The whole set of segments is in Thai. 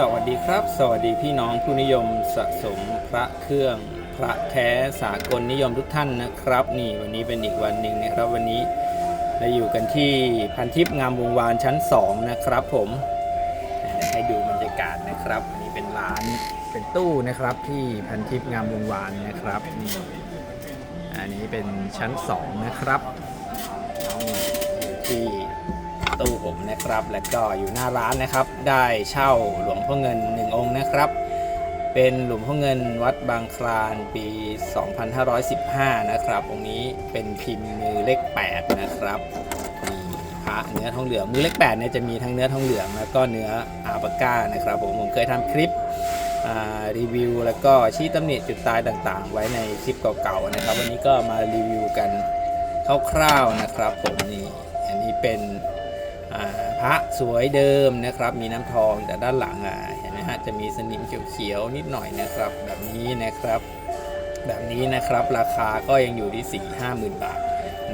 สวัสดีครับ สวัสดีพี่น้องผู้นิยมสะสมพระเครื่อง พระแท้สากลนิยมทุกท่านนะครับ นี่วันนี้เป็นอีกวันหนึ่งนะครับวันนี้เราอยู่กันที่พันทิพย์งามวงวานชั้น 2 นะครับผมให้ดูบรรยากาศนะครับอันนี้เป็นร้านเป็นตู้นะครับที่พันทิพย์งามวงวานนะครับนี่อันนี้เป็นชั้น 2 นะครับ ตู้ผมนะครับ แล้วก็อยู่หน้าร้านนะครับ ได้เช่าหลวงพ่อเงิน1องค์นะครับ เป็นหลวงพ่อเงินวัดบางคลานปี 2515 นะครับองค์นี้เป็นพิมพ์มือเลข 8 นะครับนี่พระเนื้อทองเหลืองมือเลข8เนี่ยจะมีทั้งเนื้อทองเหลือง แล้วก็เนื้ออาปาก้านะครับผมผมเคยทำคลิปรีวิว แล้วก็ชี้ตำหนิจุดตายต่างๆ ไว้ในคลิปเก่าๆนะครับ วันนี้ก็มารีวิวกันคร่าวๆนะครับผมนี่อันนี้เป็น พระสวยเดิมนะครับ มีน้ำทองแต่ด้านหลังอะเห็นไหมฮะจะมีสนิมเขียวๆนิดหน่อยนะครับ แบบนี้นะครับ แบบนี้นะครับราคาก็ยังอยู่ที่4ี่ห้าหมื่นบาท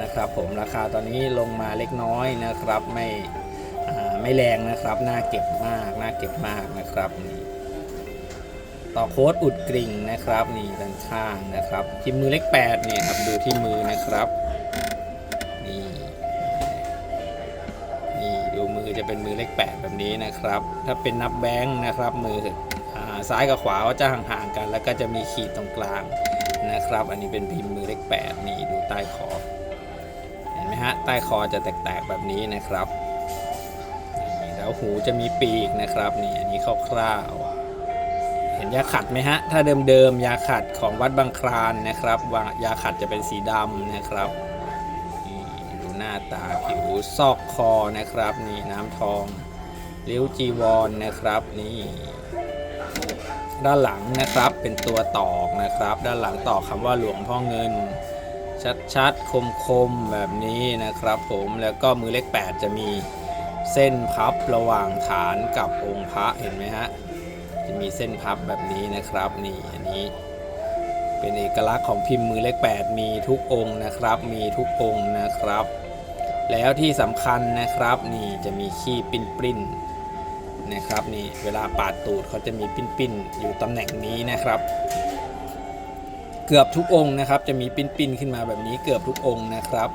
นะครับ ผมราคาตอนนี้ลงมาเล็กน้อยนะครับไม่ไม่แรงนะครับน่าเก็บมากน่าเก็บมากนะครับนี่ต่อโค้ดอุดกริ่งนะครับนี่ด้านข้างนะครับที่มือเลข8เนี่ยครับดูที่มือนะครับือจะเป็นมือเลข8แบบนี้นะครับ ถ้าเป็นนับแบงค์นะครับ มืออซ้ายกับขวาก็จะห่างๆกัน แล้วก็จะมีขีดตรงกลางนะครับ อันนี้เป็นพิมพ์มือเลข8นี่ดูใต้คอเห็นไหมฮะใต้คอจะแตกๆแบบนี้นะครับแล้วหูจะมีปีกนะครับนี่อันนี้คร่าวๆเห็นยาขัดไหมฮะถ้าเดิมๆยาขัดของวัดบางคลานนะครับว่ายาขัดจะเป็นสีดำนะครับ หน้าตาผิวซอกคอนะครับนี่น้ำทองริ้วจีวรนนะครับนี่ด้านหลังนะครับเป็นตัวตอกนะครับ ด้านหลังตอกคำว่าหลวงพ่อเงิน ชัดๆ คมๆ แบบนี้นะครับ ผมแล้วก็มือเลข8จะมีเส้นพับระหว่างฐานกับองค์พระเห็นไหมฮะจะมีเส้นพับแบบนี้นะครับนี่อันนี้ เป็นเอกลักษณ์ของพิมพ์มือเลข8มีทุกองค์นะครับ มีทุกองค์นะครับ แล้วที่สำคัญนะครับนี่จะมีขี้ปิ้นปิ้นนะครับนี่เวลาปาดตูดเขาจะมีปิ้นปิ้นๆอยู่ตำแหน่งนี้นะครับ เกือบทุกองค์นะครับจะมีปิ้นปิ้นๆขึ้นมาแบบนี้เกือบทุกองค์นะครับ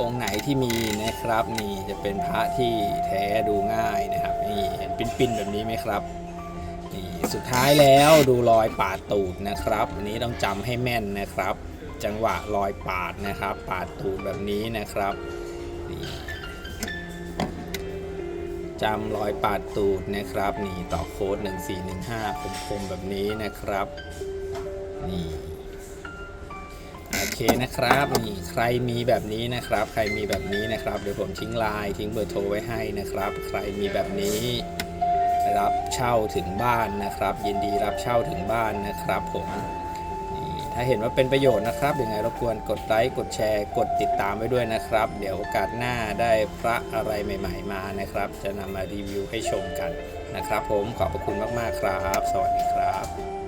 องค์ไหนที่มีนะครับนี่จะเป็นพระที่แท้ดูง่ายนะครับนี่เห็นปิ้นปิ้นๆแบบนี้ไหมครับนี่สุดท้ายแล้วดูรอยปาดตูดนะครับอันนี้ต้องจำให้แม่นนะครับ จังหวะรอยปาดนะครับ ปาดตูดแบบนี้นะครับ นี่จำรอยปาดตูดนะครับ นี่ต่อโค้ด 1415 คมๆแบบนี้นะครับ นี่โอเคนะครับนี่ใครมีแบบนี้นะครับ ใครมีแบบนี้นะครับ เดี๋ยวผมทิ้งไลน์ทิ้งเบอร์โทรไว้ให้นะครับ ใครมีแบบนี้ รับเช่าถึงบ้านนะครับ ยินดีรับเช่าถึงบ้านนะครับผม ถ้าเห็นว่าเป็นประโยชน์นะครับยังไงรบกวนกดไลค์กดแชร์กดติดตามไว้ด้วยนะครับ เดี๋ยวโอกาสหน้าได้พระอะไรใหม่ ๆ มานะครับ จะนำมารีวิวให้ชมกันนะครับ ผมขอบพระคุณมากๆครับ สวัสดีครับ